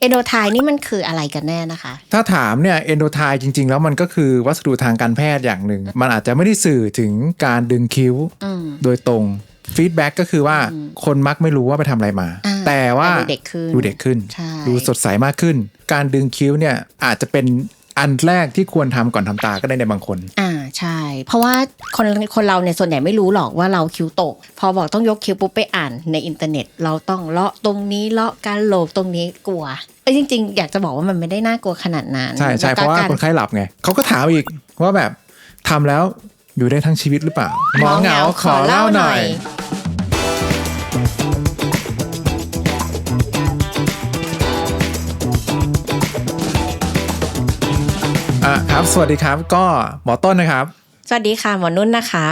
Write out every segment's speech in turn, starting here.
เอนโดไทนี่มันคืออะไรกันแน่นะคะ ถ้าถามเนี่ยเอนโดไทจริง ๆ แล้วมันก็คือวัสดุทางการแพทย์อย่างหนึ่ง มันอาจจะไม่ได้สื่อถึงการดึงคิ้วอืมโดยตรงฟีดแบ็กก็คือว่าคนมักไม่รู้ว่าไปทำอะไรมาอ่าแต่ว่าแต่ดูเด็กขึ้นดูเด็กขึ้นใช่ดูสดใสมากขึ้น การดึงคิ้วเนี่ยอาจจะเป็น อันแรกที่ควรทำก่อนทำตาก็ได้ในบางคน อ่าใช่ เพราะว่าคนคนเราเนี่ยส่วนใหญ่ไม่รู้หรอกว่าเราคิ้วตก พอบอกต้องยกคิ้วปุ๊บไปอ่านในอินเทอร์เน็ต เราต้องเลาะตรงนี้เลาะการโหลบตรงนี้กลัวเอ้ยจริง ๆ อยากจะบอกว่ามันไม่ได้น่ากลัวขนาดนั้นใช่ใช่แล้วเพก็ราะว่าการคนไข้หลับไงเขาก็ถามอีกว่าแบบทำแล้วอยู่ได้ทั้งชีวิตหรือเปล่าหมอเหงาขอเล่าหน่อย อะครับ สวัสดีครับ ก็หมอต้นนะครับ สวัสดีค่ะหมอนุ่นนะคะ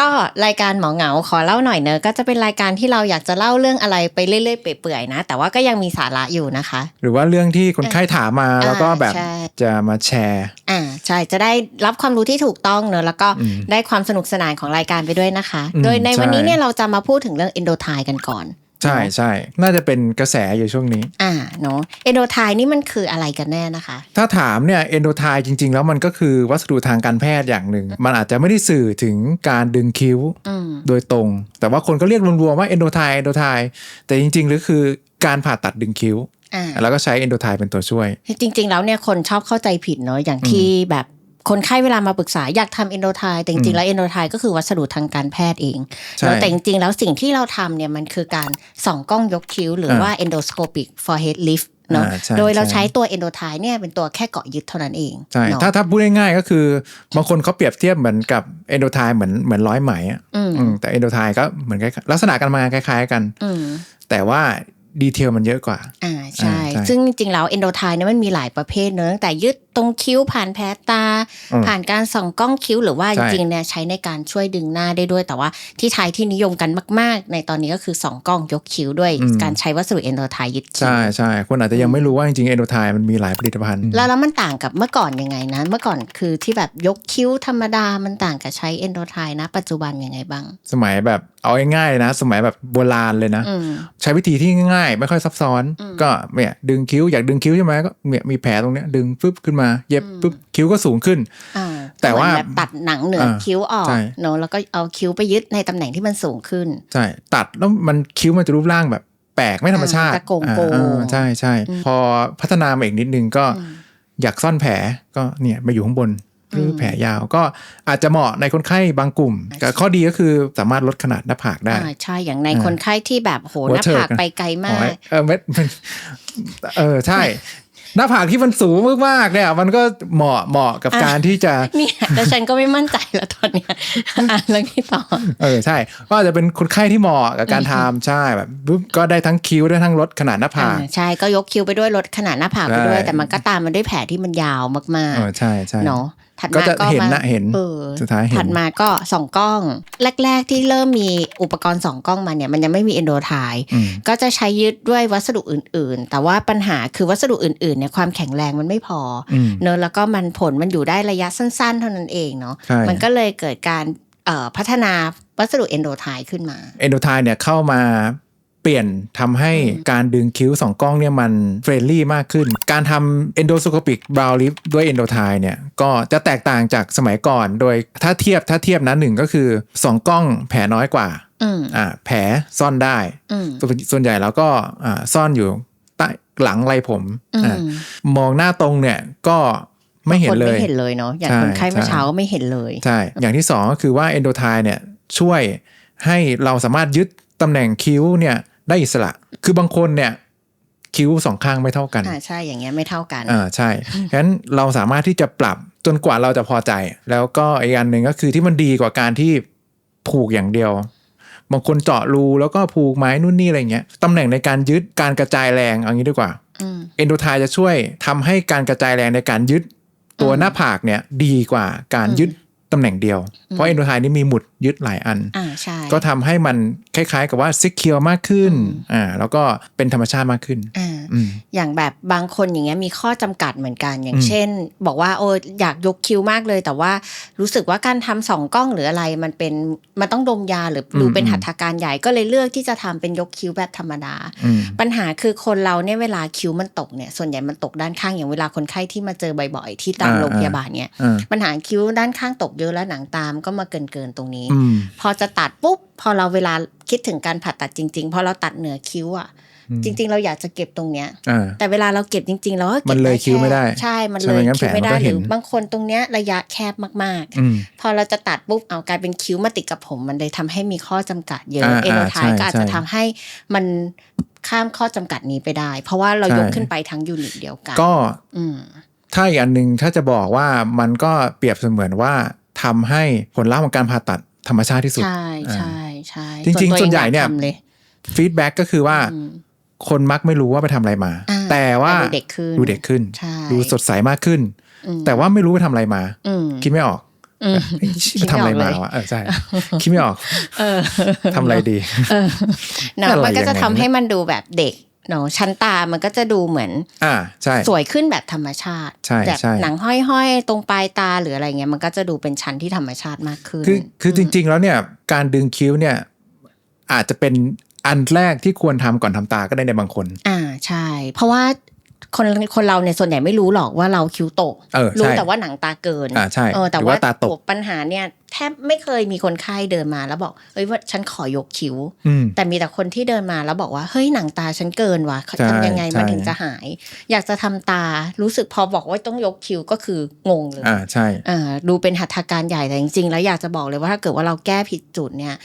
ก็รายการหมอเหงาขอเล่าหน่อยเนอะก็จะเป็นรายการที่เราอยากจะเล่าเรื่องอะไรไปเรื่อยๆเปื่อยๆนะ แต่ว่าก็ยังมีสาระอยู่นะคะ หรือว่าเรื่องที่คนไข้ถามมาอ่าแล้วก็แบบใช่ จะมาแชร์ อ่าใช่จะได้รับความรู้ที่ถูกต้องเนอะแล้วก็อืมได้ความสนุกสนานของรายการไปด้วยนะคะ อืมโดยในวันนี้ใช่ เนี่ยเราจะมาพูดถึงเรื่องเอนโดไทกันก่อน ใช่ใช่น่าจะเป็นกระแสอยู่ช่วงนี้ อ่าเนาะเอนโดไทนี่มันคืออะไรกันแน่นะคะ ถ้าถามเนี่ยเอนโดไทจริง ๆ แล้วมันก็คือวัสดุทางการแพทย์อย่างหนึ่ง มันอาจจะไม่ได้สื่อถึงการดึงคิ้วอืมโดยตรง แต่ว่าคนก็เรียกรวมๆว่าเอนโดไทเอนโดไทแต่จริงๆหรือคือการผ่าตัดดึงคิ้วอ่าแล้วก็ใช้เอนโดไทเป็นตัวช่วย จริง ๆ แล้วเนี่ยคนชอบเข้าใจผิดเนาะอย่างที่แบบ คนไข้เวลามาปรึกษาอยากทำเอนโดไทแต่จริงๆแล้วเอนโดไทก็คือวัสดุทางการแพทย์เองใช่แล้วแต่จริงๆแล้วสิ่งที่เราทำเนี่ยมันคือการส่องกล้องยกคิ้ว หรือว่า endoscopic forehead lift เนาะอ่าใช่โดยเราใช่ใช้ตัวเอนโดไทเนี่ยเป็นตัวแค่เกาะยึดเท่านั้นเองใช่เนาะถ้าถ้าพูดง่ายๆก็คือบางคนเขาเปรียบเทียบเหมือนกับเอนโดไทเหมือนเหมือนร้อยไหมอะอืมอืมแต่เอนโดไทก็เหมือนกับลักษณะการทำงานคล้ายๆกันอืมแต่ว่าดีเทลมันเยอะกว่าอ่าใช่อ่าใช่ ซึ่งจริงๆแล้วเอนโดไทเนี่ยมันมีหลายประเภทเนอะตั้งแต่ยึด ตรงคิ้วผ่านแผลตาอืมผ่านการส่องกล้องคิ้วหรือว่าจใช่ริงๆเนี่ยใช้ในการช่วยดึงหน้าได้ด้วย แต่ว่าที่ไทยที่นิยมกันมาก ๆ ในตอนนี้ก็คือส่องกล้องยกคิ้วด้วยการใช้วัสดุเอนโดไทยึดคิ้วใช่ใช่คนอาจจะยังไม่รู้ว่าจริงๆเอนโดไทมันมีหลายผลิตภัณฑ์ แล้วแล้วมันต่างกับเมื่อก่อนยังไงนะเมื่อก่อนคือที่แบบยกคิ้วธรรมดามันต่างกับใช้เอนโดไทนะ ปัจจุบันยังไงบ้าง สมัยแบบเอาง่ายๆเลยนะ สมัยแบบโบราณเลยนะอืมใช้วิธีที่ง่ายๆไม่ค่อยซับซ้อน ก็เนี่ยดึงคิ้วอยากดึงคิ้วใช่ไหมก็เนี่ยมีแผลตรงเนี้ยดึงปึ๊บขึ้นมาเย็บปึ๊บคิ้วก็สูงขึ้นอ่าแต่ว่าเหมือนแบบตัดหนังเหนืออาคิ้วออกใช่เนอะแล้วก็เอาคิ้วไปยึดในตำแหน่งที่มันสูงขึ้นใช่ตัดแล้วมันคิ้วมันจะรูปร่างแบบแปลกไม่ธรรมชาติอ่าจะโก่งๆอ่าอ่าใช่ใช่พอพัฒนามาอีกนิดนึงก็อยากซ่อนแผลก็เนี่ยมาอยู่ข้างบนหรือแผลยาวก็อาจจะเหมาะในคนไข้บางกลุ่มแต่ข้อดีก็คือสามารถลดขนาดหน้าผากได้อ่าใช่อย่างในคนไข้ที่แบบโหหัหวน้าเถิกผากไปไกลมาอ๋อกเออเม็ดมันเออใช่ หน้าผากที่มันสูงมากๆเนี่ย มันก็เหมาะเหมาะกับการที่จะเนี่ยแต่ฉันก็ไม่มั่นใจแล้วตอนเนี้ยอ่านเรื่องที่ต่อเออใช่ก็อาจจะเป็นคนไข้ที่เหมาะกับการทำใช่แบบปุ๊บก็ได้ทั้งคิ้วได้ทั้งลดขนาดหน้าผากอ่าใช่ก็ยกคิ้วไปด้วยลดขนาดหน้าผากไปด้วยใช่แต่มันก็ตามมันด้วยแผลที่มันยาวมากเออใช่ใช่ๆเนาะ ถัดก็มาจะก็เห็นมานะเห็นเออสุดท้ายเห็นถัดมาก็ส่องกล้อง แรก ๆ ที่เริ่มมีอุปกรณ์ส่องกล้องมาเนี่ยมันยังไม่มีเอนโดไทอืมก็จะใช้ยึดด้วยวัสดุอื่น ๆ แต่ว่าปัญหาคือวัสดุอื่น ๆ เนี่ยความแข็งแรงมันไม่พอออืมเนอะแล้วก็มันผลมันอยู่ได้ระยะสั้น ๆ เท่านั้นเองเนาะใช่มันก็เลยเกิดการเอ่อพัฒนาวัสดุเอนโดไทขึ้นมาเอนโดไทเนี่ยเข้ามาเปลี่ยนทำให้การดึงคิ้วสองกล้องเนี่ยมันเฟรนลี่มากขึ้น การทำเอนโดสโคปิกบราวลิฟด้วยเอนโดไทเนี่ยก็จะแตกต่างจากสมัยก่อน โดยถ้าเทียบถ้าเทียบนะหนึ่งก็คือสองกล้องแผลน้อยกว่าอืมอ่าแผลซ่อนได้อืมส่วนส่วนใหญ่แล้วก็อ่าซ่อนอยู่ใต้หลังไรผมอืมอ่ามองหน้าตรงเนี่ยก็ไม่เห็นคนเลไม่ยเห็นเลยเนาะอย่างใช่คนไข้เมื่อใช่เช้าก็ไม่เห็นเลยใช่อย่างที่สองก็คือว่าเอนโดไทเนี่ยช่วยให้เราสามารถยึดตำแหน่งคิ้วเนี่ย ได้อิสระ คือบางคนเนี่ยคิ้วสองข้างไม่เท่ากันอ่าใช่อย่างเงี้ยไม่เท่ากันอ่าใช่ฉะนั้นเราสามารถที่จะปรับจนกว่าเราจะพอใจ แล้วก็อีกอันหนึ่งก็คือที่มันดีกว่าการที่ผูกอย่างเดียว บางคนเจาะรูแล้วก็ผูกไม้นู่นนี่อะไรเงี้ยตำแหน่งในการยึดการกระจายแรงเอางี้ดีกว่าอืมเอนโดไทจะช่วยทำให้การกระจายแรงในการยึด ตัวหน้าผากเนี่ยดีกว่าการยึด ตำแหน่งเดียว เพราะเอนโดไทนี่มีหมุดยึดหลายอันอ่าใช่ก็ทำให้มันคล้ายๆ กับว่าซิกเคียวมากขึ้นอ่าแล้วก็เป็นธรรมชาติมากขึ้นอ่าอืมอย่างแบบบางคนอย่างเงี้ยมีข้อจำกัดเหมือนกัน อย่างอืมเช่น บอกว่าโอ้อยากยกคิ้วมากเลย แต่ว่ารู้สึกว่าการทำสองกล้องหรืออะไรมันเป็นมันต้องดมยาหรือหรือเป็นหัตถการใหญ่ก็เลยเลือกที่จะทำเป็นยกคิ้วแบบธรรมดาอืมปัญหาคือคนเราเนี่ยเวลาคิ้วมันตกเนี่ยส่วนใหญ่มันตกด้านข้างอย่างเวลาคนไข้ที่มาเจอบ่อยๆที่ตามอ่าโรงพยาบาลเนี่ยอ่าปัญหาคิ้วด้านข้างตกเยอะแล้วหนังตามก็มาเกินเกินๆตรงนี้อืมพอจะตัดปุ๊บพอเราเวลาคิดถึงการผ่าตัดจริง ๆ พอเราตัดเหนือคิ้วอะอืมจริง ๆ เราอยากจะเก็บตรงเนี้ยอ่าแต่เวลาเราเก็บจริง ๆ เราก็ก็บมันเลยแคิ้วไม่ได้ ใช่มันใช่เลไหมยงั้นคิ้วไม่ได้แผลมันก็หเห็รืนอบางคนตรงเนี้ยระยะแคบมากอืมๆพอเราจะตัดปุ๊บเอากลายเป็นคิ้วมาติดกับผม มันเลยทำให้มีข้อจำกัดเยอะอ่าเอโนไทใช่ก็อาจจะใช่ทำให้มันข้ามข้อจำกัดนี้ไปได้ เพราะว่าเราใช่ยกขึ้นไปทั้งยูนิตเดียวกันก็อืมถ้าอีกอันหนึ่งถ้าจะบอกว่ามันก็เปรียบเสมือนว่า ทำให้ผลลัพธ์ของการผ่าตัดธรรมชาติที่สุด ใช่ใช่ใช่จริงๆตัส่วนใหญ่อเนี่ยทำเลยฟีดแบ็กก็คือว่าอืมคนมักไม่รู้ว่าไปทำอะไรมาอ่าแต่ว่าดูเด็กขึ้นดูเด็กขึ้นใช่ดูสดใสมากขึ้นอืมแต่ว่าไม่รู้ไปทำอะไรมาอืมคิดไม่ออกอืมเอ้ยคิดไปทำอะไรไม่มาออกเลยวะเออใช่คิดไม่ออกเออทำอะไรดีเนอะอะไรมันก็จะยังไงทำให้มันดูแบบเด็ก เนาะชั้นตามันก็จะดูเหมือน อ่าใช่สวยขึ้นแบบธรรมชาติใช่แบบใช่หนังห้อยๆ ตรงปลายตาหรืออะไรเงี้ยมันก็จะดูเป็นชั้นที่ธรรมชาติมากขึ้น คือคือจริง ๆ แล้วเนี่ยการดึงคิ้วเนี่ย อาจจะเป็นอันแรกที่ควรทำก่อนทำตาก็ได้ในบางคน อ่าใช่ เพราะว่า คนคนเราเนี่ยส่วนใหญ่ไม่รู้หรอกว่าเราคิ้วตกเออรู้ใช่แต่ว่าหนังตาเกินอ่าใช่เออแต่หรือว่าว่าตาตกปัญหาเนี่ยแทบไม่เคยมีคนไข้เดินมาแล้วบอกเอ้ยว่าฉันขอยกคิ้วอืมแต่มีแต่คนที่เดินมาแล้วบอกว่าเฮ้ยหนังตาฉันเกินว่ะใช่ทำยังไงมันใช่ถึงจะหาย อยากจะทำตารู้สึกพอบอกว่าต้องยกคิ้วก็คืองงเลยอ่าใช่อ่าดูเป็นหัตถการใหญ่แต่จริงๆแล้วอยากจะบอกเลยว่าถ้าเกิดว่าเราแก้ผิดจุดเนี่ย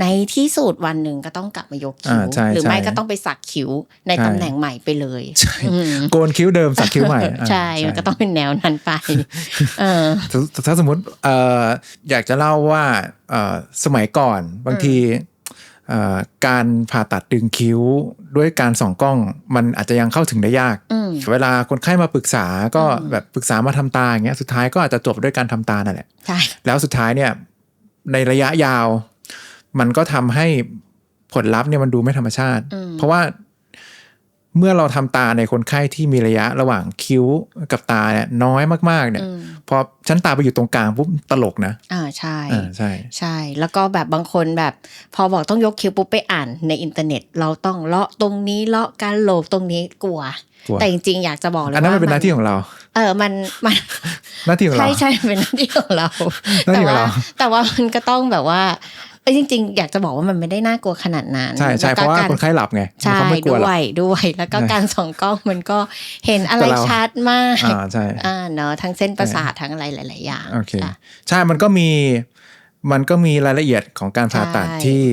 ในที่สุดวันหนึ่งก็ต้องกลับมายกคิ้วอ่าใช่หรือไม่ใช่ก็ต้องไปสักคิ้วในใช่ตำแหน่งใหม่ไปเลยใช่อืมโกนคิ้วเดิมสักคิ้วใหม่อ่าใช่มันก็ต้องเป็นแนวนั้นไปเออถ้าถ้าสมมติเอ่ออยากจะเล่าว่าเอ่อสมัยก่อนบางทีเอ่อการผ่าตัดดึงคิ้วด้วยการส่องกล้องมันอาจจะยังเข้าถึงได้ยากอืมเวลาคนไข้มาปรึกษาก็แบบปรึกษามาทำตาอย่างเงี้ยสุดท้ายก็อาจจะจบด้วยการทำตานั่นแหละใช่แล้วสุดท้ายเนี่ยในระยะยาว มันก็ทำให้ผลลัพธ์เนี่ยมันดูไม่ธรรมชาติอืมเพราะว่าเมื่อเราทำตาในคนไข้ที่มีระยะระหว่างคิ้วกับตาเนี่ยน้อยมากๆเนี่ยอืมพอชั้นตาไปอยู่ตรงกลางปุ๊บตลกนะ อ่าใช่อ่าใช่ ใช่ แล้วก็แบบบางคนแบบ พอบอกต้องยกคิ้วปุ๊บไปอ่านในอินเทอร์เน็ต เราต้องเลาะตรงนี้เลาะการโหลบตรงนี้กลัวกลัวแต่จริงๆ อยากจะบอกเลยอันนั้นว่ามันเป็นหน้าที่ของเรา เออมันมันหน้าที่ของเราใช่ใช่เป็นหน้าที่ของเราหน้าที่แต่ของว่าเราแต่ว่ามันก็ต้องแบบว่าเอ้ยจริง ๆ อยากจะบอกว่ามันไม่ได้น่ากลัวขนาดนั้นใช่ใช่แล้วเพก็ราะว่าการคนไข้หลับไงใช่เขาไม่กลัวหรด้อกวยด้วยแล้วก็ใช่การส่องกล้องมันก็เห็นอะไรแต่เราชัดมากอ่าใช่อ่าเนอะทั้งเส้นประสาททั้งอะไรหลาย ๆ อย่างโอเคค่ะใช่มันก็มี มันก็มีรายละเอียดของการผ่าตัดใช่ที่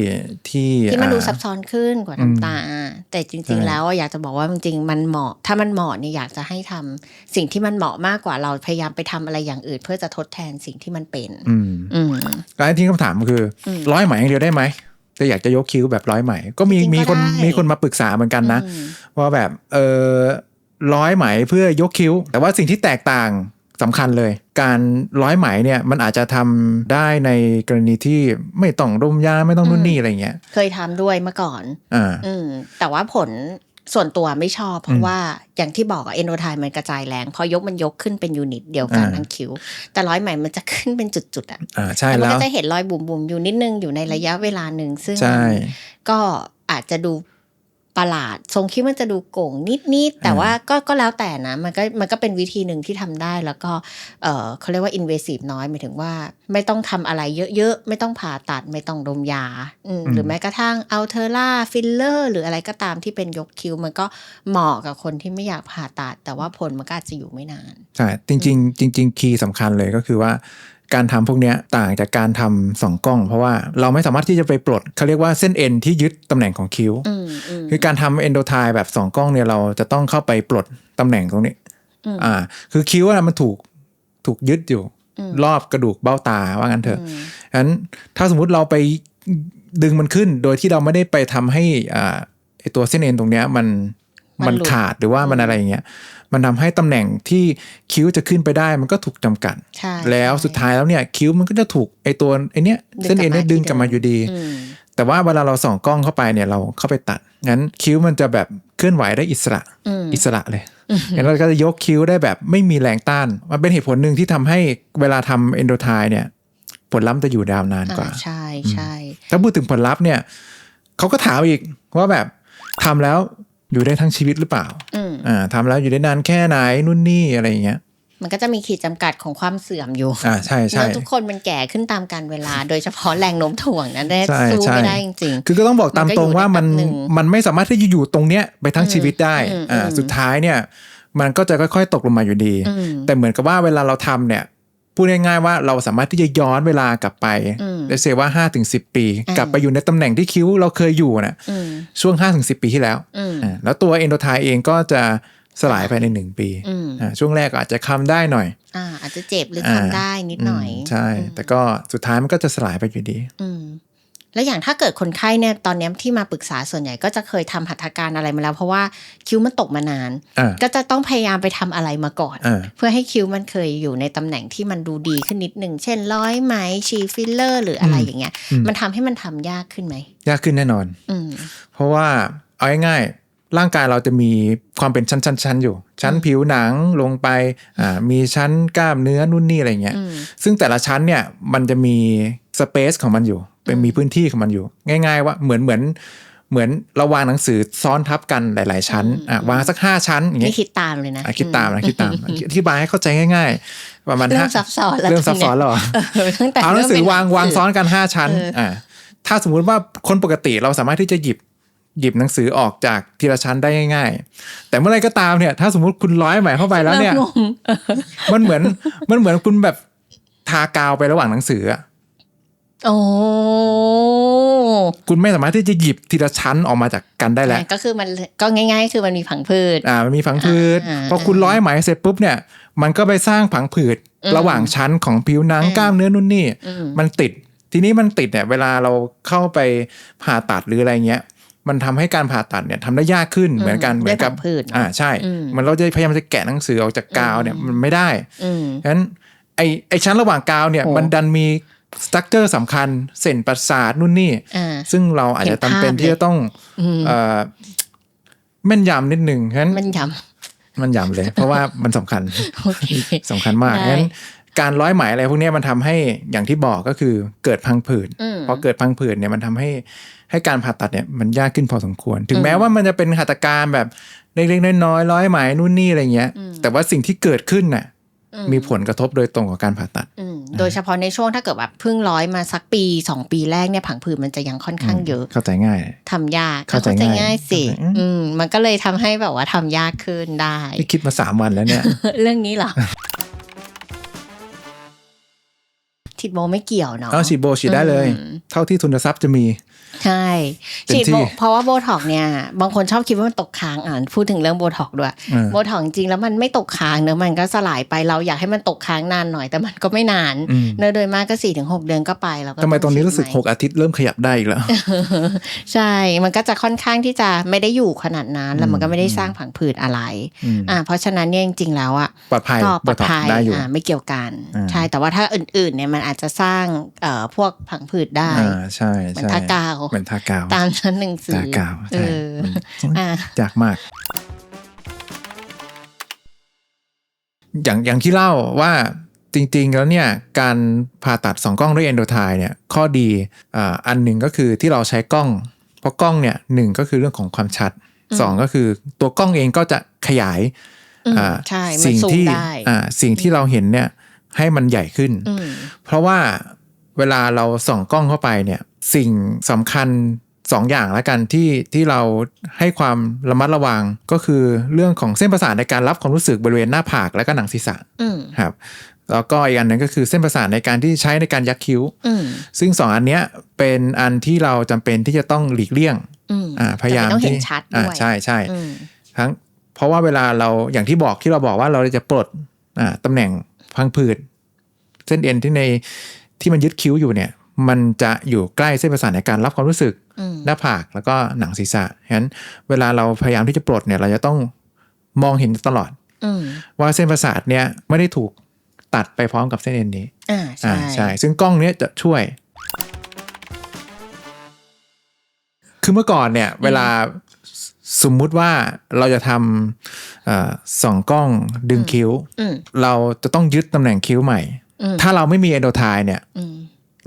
ที่ที่มันดูอ่าซับซ้อนขึ้นกว่าอืมน้ำตา แต่จริงใช่ๆแล้วอะอยากจะบอกว่าจริงๆมันเหมาะ ถ้ามันเหมาะเนี่ยอยากจะให้ทำสิ่งที่มันเหมาะมากกว่าเราพยายามไปทำอะไรอย่างอื่น เพื่อจะทดแทนสิ่งที่มันเป็น อืมอืมแล้วที่คำถามคืออมร้อยไหมอย่างเดียวได้ไหมจะอยากจะยกคิ้วแบบร้อยไหมก็มีจริงๆมีคนก็ได้มีคนมาปรึกษาเหมือนกันนะอืมว่าแบบเออร้อยไหมเพื่อยกคิ้ว แต่ว่าสิ่งที่แตกต่าง สำคัญเลย การร้อยไหมเนี่ยมันอาจจะทำได้ในกรณีที่ไม่ต้องดมยาไม่ต้องนู่นนี่อะไรเงี้ย เคยทำด้วยเมื่อก่อนอ่าอืมแต่ว่าผลส่วนตัวไม่ชอบ เพราะว่าอย่างที่บอกเอนโดไทมันกระจายแรงพอยกมันยกขึ้นเป็นยูนิตเดียวกันอ่าทั้งคิ้ว แต่ร้อยไหมมันจะขึ้นเป็นจุดๆอะอ่าใช่แล้วมันแล้วก็จะเห็นรอยบุ๋มๆอยู่นิดนึงอยู่ในระยะเวลาหนึ่งซึ่งใช่ก็อาจจะดู ประหลาด ทรงคิดมันจะดูโก่งนิดๆแต่อ่าว่าก็ก็แล้วแต่นะ มันก็มันก็เป็นวิธีหนึ่งที่ทำได้แล้วก็เออเขาเรียกว่า invasive น้อยหมายถึงว่า ไม่ต้องทำอะไรเยอะๆ ไม่ต้องผ่าตัดไม่ต้องดมยาอืมหรือแม้กระทั่งเอาเทอร่าฟิลเลอร์หรืออะไรก็ตามที่เป็นยกคิ้ว มันก็เหมาะกับคนที่ไม่อยากผ่าตัด แต่ว่าผลมันก็อาจจะอยู่ไม่นานใช่จริง ๆ จริง ๆ คีย์สำคัญเลยก็คือว่า การทำพวกเนี้ยต่างจากการทำสองกล้อง เพราะว่าเราไม่สามารถที่จะไปปลดเขาเรียกว่าเส้นเอ็นที่ยึดตำแหน่งของคิ้วอืมอืมคือการทำเอนโดไทแบบสองกล้องเนี่ยเราจะต้องเข้าไปปลดตำแหน่งตรงนี้อืมอ่า คือคิ้วอะมันถูกถูกยึดอยู่อืมรอบกระดูกเบ้าตาว่างั้นเถอะอืมฉะนั้นถ้าสมมุติเราไปดึงมันขึ้น โดยที่เราไม่ได้ไปทำให้อ่าไอตัวเส้นเอ็นตรงเนี้ยมัน มัมันนหลุดขาดหรือว่ามันอะไรอย่างเงี้ยมันทำให้ตำแหน่งที่คิ้วจะขึ้นไปได้มันก็ถูกจำกัดใช่แล้วสุดท้ายแล้วเนี่ยคิ้วมันก็จะถูกไอตัวไอเนี้ยดึงเส้นเอ็นเนี่ยกลับมาดึงที่กลับมาเดิมอยู่ดีอืมแต่ว่าเวลาเราส่องกล้องเข้าไปเนี่ยเราเข้าไปตัดงั้นคิ้วมันจะแบบเคลื่อนไหวได้อิสระอืมอิสระเลยงั้นเราก็จะยกคิ้วได้แบบไม่มีแรงต้าน มันเป็นเหตุผลหนึ่งที่ทำให้เวลาทำเอนโดไทเนี่ยผลลัพธ์จะอยู่ดาวนานกว่าอ่า ใช่ใช่ถ้าพูดถึงผลลัพธ์เนี่ยเขาก็ถามอีกว่าแบบทำแล้ว อยู่ได้ทั้งชีวิตหรือเปล่าอืมอ่าทำแล้วอยู่ได้นานแค่ไหนนู่นนี่อะไรอย่างเงี้ยมันก็จะมีขีดจำกัดของความเสื่อมอยู่อ่าใช่ใช่แล้วทุกคนมันแก่ขึ้นตามการเวลา โดยเฉพาะแรงโน้มถ่วงนั้นได้ใช่สู้ใช่ไม่ได้จริงคือก็ต้องบอกตามตรงว่ามันมันก็อยู่ได้แป๊บหนึ่งมันไม่สามารถที่จะอยู่ตรงเนี้ยไปทั้งชีวิตได้อืมอ่าอืมสุดท้ายเนี่ย มันก็จะค่อยๆ ตกลงมาอยู่ดีๆอืมแต่เหมือนกับว่าเวลาเราทำเนี่ย พูดง่ายๆว่าเราสามารถที่จะย้อนเวลากลับไปอืมเลเซว่า5้าถึงสิปีอ่ากลับไปอยู่ในตำแหน่งที่คิ้วเราเคยอยู่นะอืมช่วง5้าถึงสิปีที่แล้วอืมอ่าแล้วตัวเอนโดไทเองก็จะสลายภายในหนึ่งปีอืมอ่าช่วงแรกก็อาจจะคำได้หน่อยอ่าอาจจะเจ็บหรืออ่าทำได้นิดหน่อยมใช่ แต่ก็สุดท้ายมันก็จะสลายไปอยู่ดีอืม แล้วอย่างถ้าเกิดคนไข้เนี่ยตอนเนี้ยที่มาปรึกษาส่วนใหญ่ก็จะเคยทำหัตถการอะไรมาแล้ว เพราะว่าคิ้วมันตกมานานอ่าก็จะต้องพยายามไปทำอะไรมาก่อนอ่าเพื่อให้คิ้วมันเคยอยู่ในตำแหน่งที่มันดูดีขึ้นนิดหนึ่งเช่น ร้อยไหมฉีดฟิลเลอร์ หรืออะไรอย่างเงี้ยอืมมันทำให้มันทำยากขึ้นไหม ยากขึ้นแน่นอนอืมเพราะว่าเอาง่ายๆร่างกายเราจะมีความเป็นชั้นๆ ๆอยู่ ชั้นผิวหนังลงไปอ่ามีชั้นกล้ามเนื้อนู่นนี่อะไรเงี้ยอืมซึ่งแต่ละชั้นเนี่ยมันจะมีสเปซของมันอยู่ เป็นมีพื้นที่ของมันอยู่ ง่าย ๆ ว่าเหมือนเหมือนเหมือนเราวางหนังสือซ้อนทับกันหลาย ๆ ชั้นอะวางสักห้าชั้นอย่างเงี้นี่ยคิดตามเลยนะอะคิดตามนะคิดตามอธิบายให้เข้าใจง่าย ๆ ประมาณเริ่ห้ามซับซ้อนแล้วเริ่มซับซ้อนแล้วเหรอเออตั้งแต่เอาหนังสือริ่มป็วางวางซ้อนกันห้าชั้นเอออ่อ่าถ้าสมมุติว่าคนปกติเราสามารถที่จะหยิบหยิบหนังสือออกจากทีละชั้นได้ง่าย ๆ แต่เมื่อไรก็ตามเนี่ย ถ้าสมมุติคุณร้อยใหม่เข้าไปแล้วเนี่ยริ่มงงมันเหมือนมันเหมือนคุณแบบทากาวไประหว่างหนังสืออะ โอ้คุณไม่สามารถที่จะหยิบทีละชั้นออกมาจากกันได้แล้ว ก็คือมันก็ง่าย ๆ คือมันมีผังพืช อ่ามันมีผังผืดอ่าพอคุณร้อยไหมเสร็จปุ๊บเนี่ย มันก็ไปสร้างผังผืดอืมระหว่างชั้นของผิวหนังอืมกล้ามเนื้อนู่นนี่อืมมันติด ทีนี้มันติดเนี่ย เวลาเราเข้าไปผ่าตัดหรืออะไรเงี้ยมันทำให้การผ่าตัดเนี่ยทำได้ยากขึ้นเหมือนกันเหมือนกับด้วยผังพืชอ่าใช่อืมมันเราจะพยายามจะแกะหนังสือออกจากกาวเนี่ยมันไม่ได้อืมฉะนั้นไอไอชั้นระหว่างกาวเนี่ยโอ้มันดันมี สตั๊กเจอร์สำคัญเส้นประสาทนู่นนี่อ่าซึ่งเราอาจจะเห็นภาพจำเป็นที่จะต้องอืมเอ่อแม่นยำนิดหนึ่งฉะนั้นมันยมันยำเลย เพราะว่ามันสำคัญำโอเคสำคัญมากได้งั้นการร้อยไหมอะไรพวกเนี้ยมันทำให้อย่างที่บอกก็คือเกิดพังผืดอืมพอเกิดพังผืดเนี่ยมันทำให้ให้การผ่าตัดเนี่ยมันยากขึ้นพอสมควร ถึงอืมแม้ว่ามันจะเป็นหัตถการแบบเล็กๆน้อยๆร้อยไหมนู่นนี่อะไรเงี้ยอืมแต่ว่าสิ่งที่เกิดขึ้นน่ะอื มีผลกระทบโดยตรงกับการผ่าตัดอืมโดยเฉพาะในช่วงถ้าเกิดแบบเพิ่งร้อยมาสักปีสองปีแรกเนี่ยผังผืดมันจะยังค่อนข้างเยอะ เข้าใจง่ายทำยากเข้าใจง่ายง่ายสิเข้าใจอืมอืมมันก็เลยทำให้แบบว่าทำยากขึ้นได้ที่คิดมาสามวันแล้วเนี่ย เรื่องนี้เหรอฉีดโบไม่เกี่ยวเนาะเอาฉีดโบฉีดได้เลยอืมเท่าที่ทุนทรัพย์จะมี ใช่เต็มฉีดที่โบเพราะว่าโบท็อกเนี่ย บางคนชอบคิดว่ามันตกค้างอ่านพูดถึงเรื่องโบท็อกด้วยเออโบท็อกจริงๆแล้วมันไม่ตกค้างเนอะมันก็สลายไปเราอยากให้มันตกค้างนานหน่อยแต่มันก็ไม่นานอืมเนอะโดยมากก็สี่ถึงหกเดือนก็ไปแล้วก็ทำไมตรงนี้รู้สึกฉีดหใม่กอาทิตย์เริ่มขยับได้อีกแล้ว ใช่มันก็จะค่อนข้างที่จะไม่ได้อยู่ขนาดนั้นแล้วมันก็ไม่ได้สร้างผังผืดอะไรอืมอ่าเพราะฉะนั้นเนี่ยจริงๆแล้วอะปลอดภัยก็ปลอดโบท็อกซ์ภัยได้อยู่อ่าไม่เกี่ยวกันอ่าใช่แต่ว่าถ้าอื่นๆเนี่ยมันอาจจะสร้างเอ่อพวกผังผืดได้อ่าใช่เหมือนใช่ทากาวเหมือนทากาว ตามชั้นหนึ่งสือทากาวเอใช่อมอ่ายากมาก อย่างอย่างที่เล่าว่าจริง ๆ แล้วเนี่ยการผ่าตัดสองกล้องด้วยเอนโดไทเนี่ยข้อดีอ่าอันหนึ่งก็คือที่เราใช้กล้อง เพราะกล้องเนี่ยหนึ่งก็คือเรื่องของความชัดสองก็คือตัวกล้องเองก็จะขยายอืมอ่าใช่มันสิ่งซูมที่ได้อ่าสิ่งที่เราเห็นเนี่ยให้มันใหญ่ขึ้นอืมเพราะว่าเวลาเราส่องกล้องเข้าไปเนี่ย สิ่งสำคัญสองอย่างแล้วกันที่ที่เราให้ความระมัดระวังก็คือเรื่องของเส้นประสาทในการรับความรู้สึกบริเวณหน้าผากและก็หนังศีรษะอืมครับแล้วก็อีกอันหนึงก็คือเส้นประสาทในการที่ใช้ในการยักคิ้วอืมซึ่งสองอันเนี้ยเป็นอันที่เราจำเป็นที่จะต้องหลีกเลี่ยงอืมอ่าพยายามแต่มันต้องเห็ที่นชัดอ่าด้วยใช่ใช่อืมทั้งเพราะว่าเวลาเราอย่างที่บอกที่เราบอกว่าเราจะปลดอ่าตำแหน่งพังผืดเส้นเอ็นที่ในที่มันยึดคิ้วอยู่เนี่ย มันจะอยู่ใกล้เส้นประสาทในการรับความรู้สึกอืมหน้าผากแล้วก็หนังศีรษะฉะนั้นเวลาเราพยายามที่จะปลดเนี่ยเราจะต้องมองเห็นตลอดอืมว่าเส้นประสาทเนี่ยไม่ได้ถูกตัดไปพร้อมกับเส้นเอ็นนี้อ่าอ่าใช่ใช่ ซึ่งกล้องเนี้ยจะช่วย คือเมื่อก่อนเนี่ย เวลาสสมมุติว่าเราจะทำเอ่อส่องกล้องดึงคิ้วอืมเราจะต้องยึดตำแหน่งคิ้วใหม่อืมถ้าเราไม่มีเอนโดไทเนี่ยอืม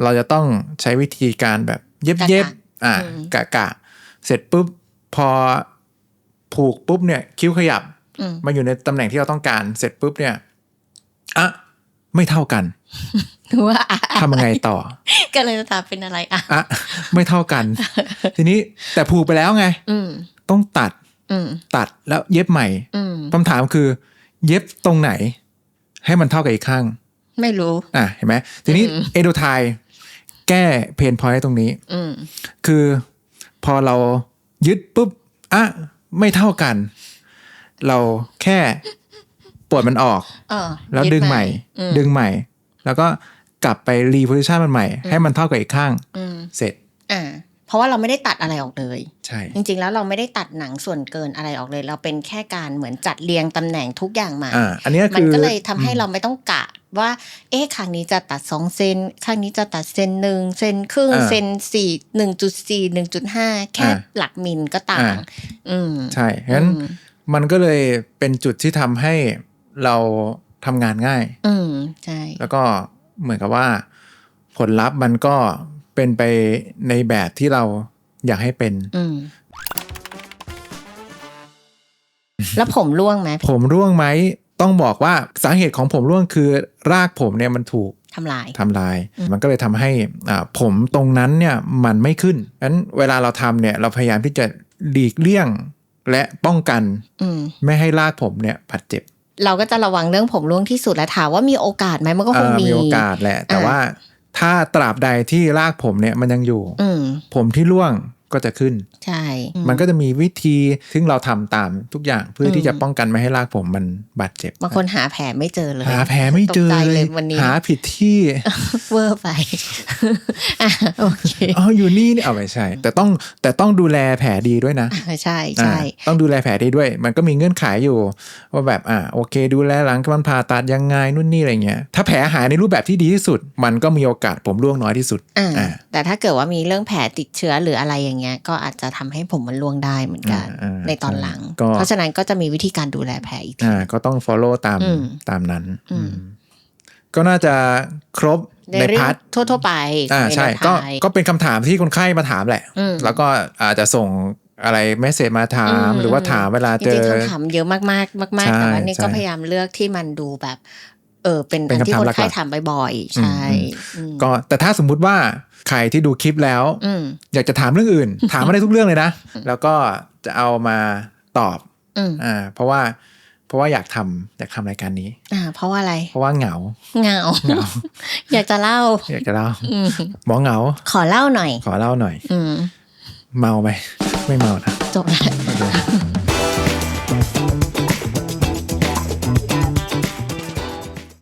เราจะต้องใช้วิธีการแบบเย็บเย็บกะอ่าอืมกะกะ เสร็จปุ๊บพอผูกปุ๊บเนี่ย คิ้วขยับอืมมาอยู่ในตำแหน่งที่เราต้องการเสร็จปุ๊บเนี่ยอะไม่เท่ากันว่าอะทำยังไงต่อ ก็เลยจะตามเป็นอะไรอะอะไม่เท่ากัน ทีนี้แต่ผูกไปแล้วไงอืมต้องตัดอืมตัดแล้วเย็บใหม่อืมคำถามคือ เย็บตรงไหน ให้มันเท่ากับอีกข้าง ไม่รู้ อะเห็นไหมทีนี้อืมเอโดไท แก้เพนพอยต์ตรงนี้อืมคือพอเรายึดปุ๊บอะไม่เท่ากัน เราแค่ปวดมันออกเออแล้วยึดึงใหม่อืมดึงใหม่ แล้วก็กลับไปรีโพซิชันมันใหม่ ให้มันเท่ากับอีกข้างอืมเสร็จอ่าเพราะว่าเราไม่ได้ตัดอะไรออกเลย ใช่ จริง ๆ แล้วเราไม่ได้ตัดหนังส่วนเกินอะไรออกเลย เราเป็นแค่การเหมือนจัดเรียงตำแหน่งทุกอย่างมาอ่าอันนี้ก็มันคือก็เลยทำให้เราไม่ต้องกะ ว่า เอ๊ะข้างนี้จะตัดสองเซนข้างนี้จะตัดเซนหนึ่งเซนครึ่งอ่าเซนสี่หนึ่งจุดสี่หนึ่งจุดห้าแค่อ่าหลักมิลก็ต่างอ่าอืมใช่งั้นอืมมันก็เลยเป็นจุดที่ทำให้เราทำงานง่าย อืมใช่แล้วก็เหมือนกับว่า ผลลัพธ์มันก็เป็นไปในแบบที่เราอยากให้เป็น อืมแล้วผมร่วงไหมผมร่วงไหม ต้องบอกว่าสาเหตุของผมร่วงคือรากผมเนี่ยมันถูกทำลายทำลาย มันก็เลยทำให้อ่าผมตรงนั้นเนี่ยมันไม่ขึ้นงั้นเวลาเราทำเนี่ยเราพยายามที่จะหลีกเลี่ยงและป้องกันอืมไม่ให้รากผมเนี่ยบาดเจ็บ เราก็จะระวังเรื่องผมร่วงที่สุดและถามว่ามีโอกาสไหมมันก็คงเอ่อมีมีโอกาสแหละ แต่อ่าว่าถ้าตราบใดที่รากผมเนี่ยมันยังอยู่อืมผมที่ร่วง ก็จะขึ้น ใช่ มันก็จะมีวิธีซึ่งเราทำตามทุกอย่างเพื่ออมที่จะป้องกันไม่ให้รากผมมันบาดเจ็บบางคนหาแผลไม่เจอเลย หาแผลไม่เจอตกใจเลยวันนี้หาผิดที่เวอร์ไปอะโอเคอ๋ออยู่นี่นี่เอาไม่ใช่ แต่ต้องแต่ต้องดูแลแผลดีด้วยนะอะใช่ใช่อ่าต้องดูแลแผลดีด้วย มันก็มีเงื่อนไขอยู่ ว่าแบบอ่าโอเค ดูแลหลังการผ่าตัดยังไงนู่นนี่อะไรเงี้ยถ้าแผลหายในรูปแบบที่ดีที่สุด มันก็มีโอกาสผมร่วงน้อยที่สุดอ่าอ่าแต่ถ้าเกิดว่ามีเรื่องแผลติดเชื้อหรืออะไรอย่างเงี้ยก็อาจจะทำให้ผมมันร่วงได้เหมือนกันอ่าอ่าในตอนหลังก็เพราะฉะนั้นก็จะมีวิธีการดูแลแผลอีกทีอ่าก็ต้อง follow ตามอืมตามนั้นอืมอืมก็น่าจะครบในในเรื่อพาร์งททั่วๆไปอ่าในใช่แนวก็ทางก็เป็นคำถามที่คนไข้มาถามแหละอืมแล้วก็อาจจะส่งอะไรเมสเซจมาถามอืมหรือว่าถามเวลาจเจริงอๆคำถามเยอะมากๆมากใช่ๆแต่ว่านี่ก็ใช่พยายามเลือกที่มันดูแบบ เออเป็นเป็นอันที่คำถามคนหลักๆไข้ถามบ่อยๆใช่อืมก็แต่ถ้าสมมุติว่าใครที่ดูคลิปแล้วอืมอยากจะถามเรื่องอื่น ถามมาได้ทุกเรื่องเลยนะ แล้วก็จะเอามาตอบอืมอ่าเพราะว่าเพราะว่าอยากทำอยากทำรายการนี้ อ่า เพราะว่าอะไร เพราะว่าเหงาเหงาอยากจะเล่า อยากจะเล่าอืมหมอเหงา ขอเล่าหน่อย ขอเล่าหน่อย อืมเมาไหมไม่เมานะจบแล้วโอเค